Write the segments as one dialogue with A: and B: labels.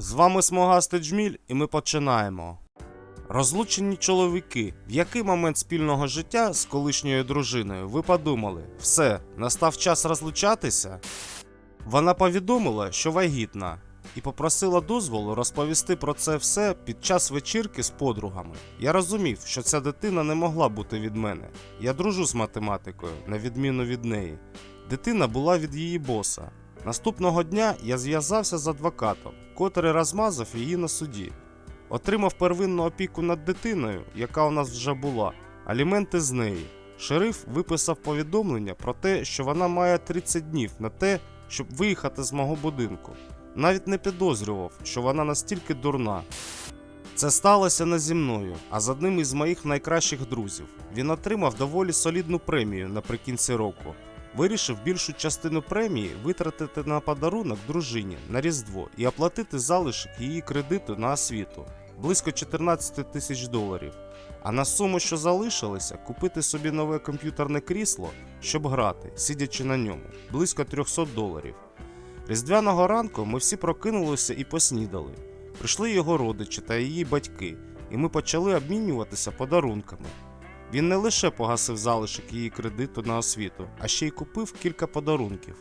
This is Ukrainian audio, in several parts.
A: З вами Смогастий Джміль, і ми починаємо. Розлучені чоловіки, в який момент спільного життя з колишньою дружиною ви подумали, все, настав час розлучатися? Вона повідомила, що вагітна, і попросила дозволу розповісти про це все під час вечірки з подругами. Я розумів, що ця дитина не могла бути від мене. Я дружу з математикою, на відміну від неї. Дитина була від її боса. Наступного дня я зв'язався з адвокатом, котрий розмазав її на суді. Отримав первинну опіку над дитиною, яка у нас вже була, аліменти з неї. Шериф виписав повідомлення про те, що вона має 30 днів на те, щоб виїхати з мого будинку. Навіть не підозрював, що вона настільки дурна. Це сталося не зі мною, а з одним із моїх найкращих друзів. Він отримав доволі солідну премію наприкінці року. Вирішив більшу частину премії витратити на подарунок дружині на Різдво і оплатити залишок її кредиту на освіту близько 14 тисяч доларів. А на суму, що залишилося, купити собі нове комп'ютерне крісло, щоб грати, сидячи на ньому, близько 300 доларів. Різдвяного ранку ми всі прокинулися і поснідали. Прийшли його родичі та її батьки, і ми почали обмінюватися подарунками. Він не лише погасив залишок її кредиту на освіту, а ще й купив кілька подарунків.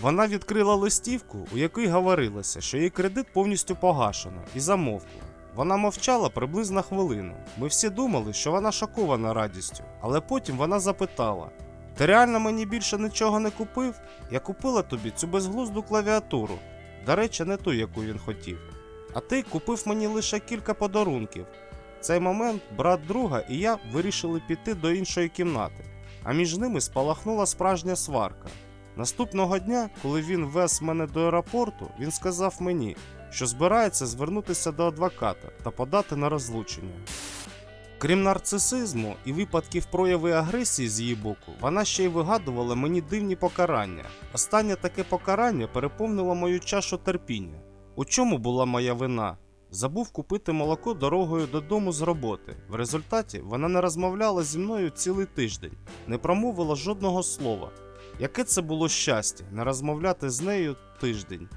A: Вона відкрила листівку, у якій говорилося, що її кредит повністю погашено, і замовкла. Вона мовчала приблизно хвилину. Ми всі думали, що вона шокована радістю, але потім вона запитала: Ти реально мені більше нічого не купив? Я купила тобі цю безглузду клавіатуру. До речі, не ту, яку він хотів. А ти купив мені лише кілька подарунків. Цей момент брат друга і я вирішили піти до іншої кімнати, а між ними спалахнула справжня сварка. Наступного дня, коли він вез мене до аеропорту, він сказав мені, що збирається звернутися до адвоката та подати на розлучення. Крім нарцисизму і випадків прояви агресії з її боку, вона ще й вигадувала мені дивні покарання. Останнє таке покарання переповнило мою чашу терпіння. У чому була моя вина? Забув купити молоко дорогою додому з роботи. В результаті вона не розмовляла зі мною цілий тиждень, не промовила жодного слова. Яке це було щастя не розмовляти з нею тиждень.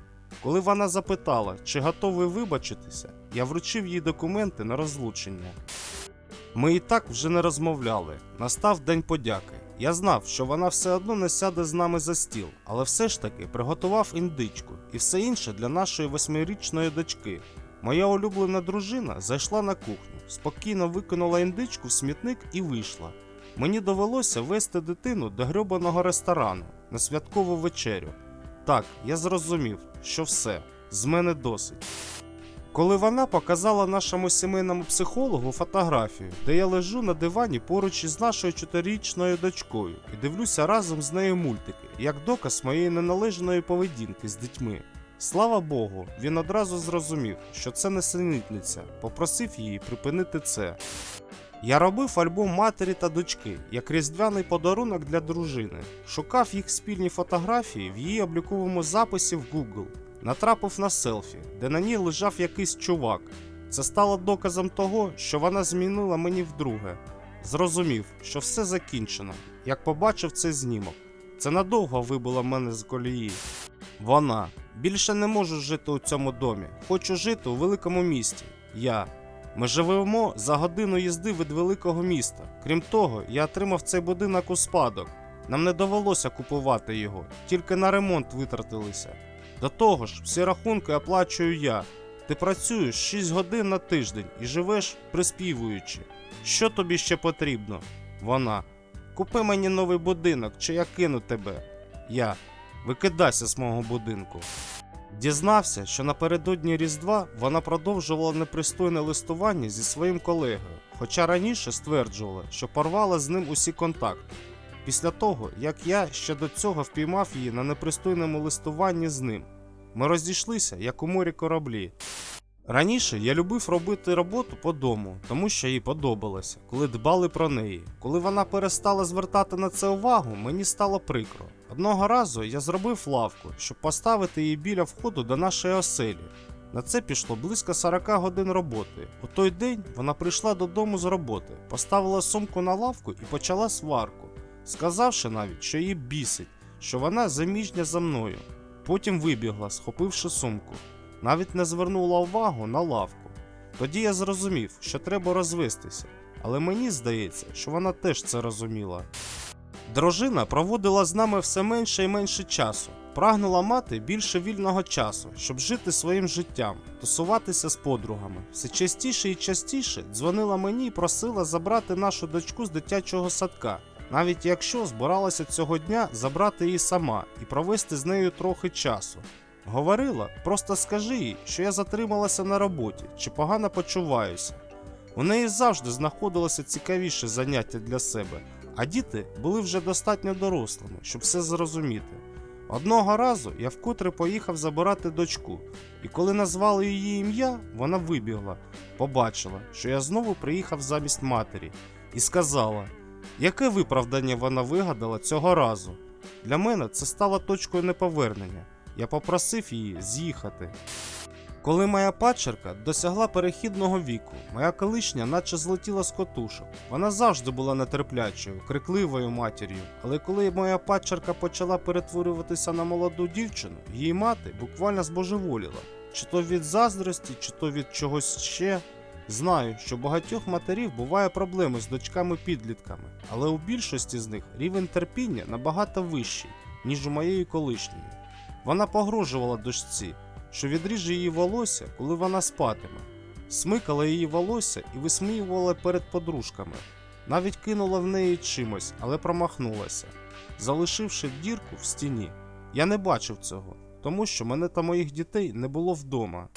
A: Коли вона запитала, чи готовий вибачитися, я вручив їй документи на розлучення. Ми і так вже не розмовляли. Настав день подяки. Я знав, що вона все одно не сяде з нами за стіл, але все ж таки приготував індичку і все інше для нашої восьмирічної дочки. Моя улюблена дружина зайшла на кухню, спокійно викинула індичку в смітник і вийшла. Мені довелося вести дитину до грьобаного ресторану на святкову вечерю. Так, я зрозумів, що все, з мене досить. Коли вона показала нашому сімейному психологу фотографію, де я лежу на дивані поруч із нашою чотирирічною дочкою і дивлюся разом з нею мультики, як доказ моєї неналежної поведінки з дітьми. Слава Богу, він одразу зрозумів, що це не синітниця, попросив її припинити це. Я робив альбом матері та дочки як різдвяний подарунок для дружини. Шукав їх спільні фотографії в її обліковому записі в Google. Натрапив на селфі, де на ній лежав якийсь чувак. Це стало доказом того, що вона змінила мені вдруге. Зрозумів, що все закінчено. Як побачив цей знімок, це надовго вибило мене з колії. Вона більше не можу жити у цьому домі. Хочу жити у великому місті. Я. Ми живемо за годину їзди від великого міста. Крім того, я отримав цей будинок у спадок. Нам не довелося купувати його, тільки на ремонт витратилися. До того ж, всі рахунки оплачую я. Ти працюєш 6 годин на тиждень і живеш приспівуючи. Що тобі ще потрібно? Вона. Купи мені новий будинок, чи я кину тебе. Я. Викидайся з мого будинку. Дізнався, що напередодні Різдва вона продовжувала непристойне листування зі своїм колегою, хоча раніше стверджувала, що порвала з ним усі контакти. Після того, як я ще до цього впіймав її на непристойному листуванні з ним, ми розійшлися, як у морі кораблі. Раніше я любив робити роботу по дому, тому що їй подобалося, коли дбали про неї. Коли вона перестала звертати на це увагу, мені стало прикро. Одного разу я зробив лавку, щоб поставити її біля входу до нашої оселі. На це пішло близько 40 годин роботи. У той день вона прийшла додому з роботи, поставила сумку на лавку і почала сварку, сказавши навіть, що її бісить, що вона заміжня за мною. Потім вибігла, схопивши сумку. навіть не звернула увагу на лавку. Тоді я зрозумів, що треба розвестися, але мені здається, що вона теж це розуміла. Дружина проводила з нами все менше і менше часу, прагнула мати більше вільного часу, щоб жити своїм життям, тусуватися з подругами. Все частіше і частіше дзвонила мені і просила забрати нашу дочку з дитячого садка, навіть якщо збиралася цього дня забрати її сама і провести з нею трохи часу. Говорила, просто скажи їй, що я затрималася на роботі чи погано почуваюся. У неї завжди знаходилося цікавіше заняття для себе, а діти були вже достатньо дорослими, щоб все зрозуміти. Одного разу я вкотре поїхав забирати дочку, і коли назвали її ім'я, вона вибігла, побачила, що я знову приїхав замість матері, і сказала, яке виправдання вона вигадала цього разу. Для мене це стало точкою неповернення. Я попросив її з'їхати. Коли моя падчерка досягла перехідного віку, моя колишня наче злетіла з котушок. Вона завжди була нетерплячою, крикливою матір'ю. Але коли моя падчерка почала перетворюватися на молоду дівчину, її мати буквально збожеволіла. Чи то від заздрості, чи то від чогось ще. Знаю, що багатьох матерів буває проблеми з дочками-підлітками, але у більшості з них рівень терпіння набагато вищий, ніж у моєї колишньої. Вона погрожувала дочці, що відріже її волосся, коли вона спатиме, смикала її волосся і висміювала перед подружками, навіть кинула в неї чимось, але промахнулася, залишивши дірку в стіні. Я не бачив цього, тому що мене та моїх дітей не було вдома.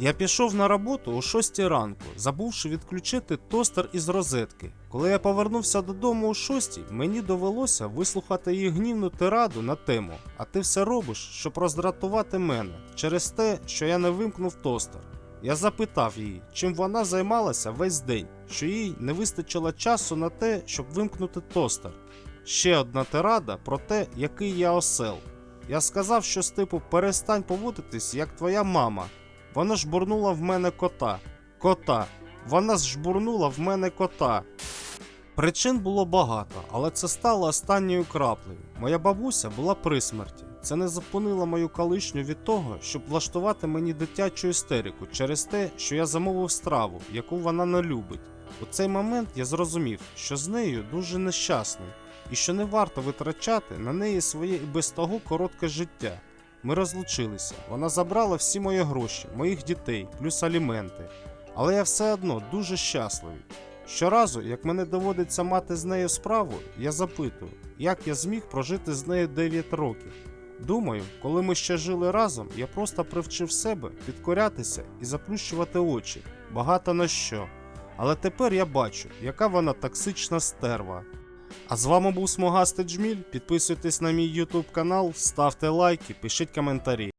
A: Я пішов на роботу о 6 ранку, забувши відключити тостер із розетки. Коли я повернувся додому о 6, мені довелося вислухати її гнівну тираду на тему: А ти все робиш, щоб роздратувати мене через те, що я не вимкнув тостер. Я запитав її, чим вона займалася весь день, що їй не вистачило часу на те, щоб вимкнути тостер. Ще одна тирада про те, який я осел. Я сказав, що з типу перестань поводитись, як твоя мама. Вона жбурнула в мене кота. Кота. Вона жбурнула в мене кота. Причин було багато, але це стало останньою краплею. Моя бабуся була при смерті. Це не зупинило мою колишню від того, щоб влаштувати мені дитячу істерику через те, що я замовив страву, яку вона не любить. У цей момент я зрозумів, що з нею дуже нещасний, і що не варто витрачати на неї своє і без того коротке життя. Ми розлучилися. Вона забрала всі мої гроші, моїх дітей, плюс аліменти. Але я все одно дуже щасливий. Щоразу, як мене доводиться мати з нею справу, я запитую, як я зміг прожити з нею 9 років. Думаю, коли ми ще жили разом, я просто привчив себе підкорятися і заплющувати очі, багато на що. Але тепер я бачу, яка вона токсична стерва. А з вами був Смугастий Джміль. Підписуйтесь на мій YouTube канал, ставте лайки, пишіть коментарі.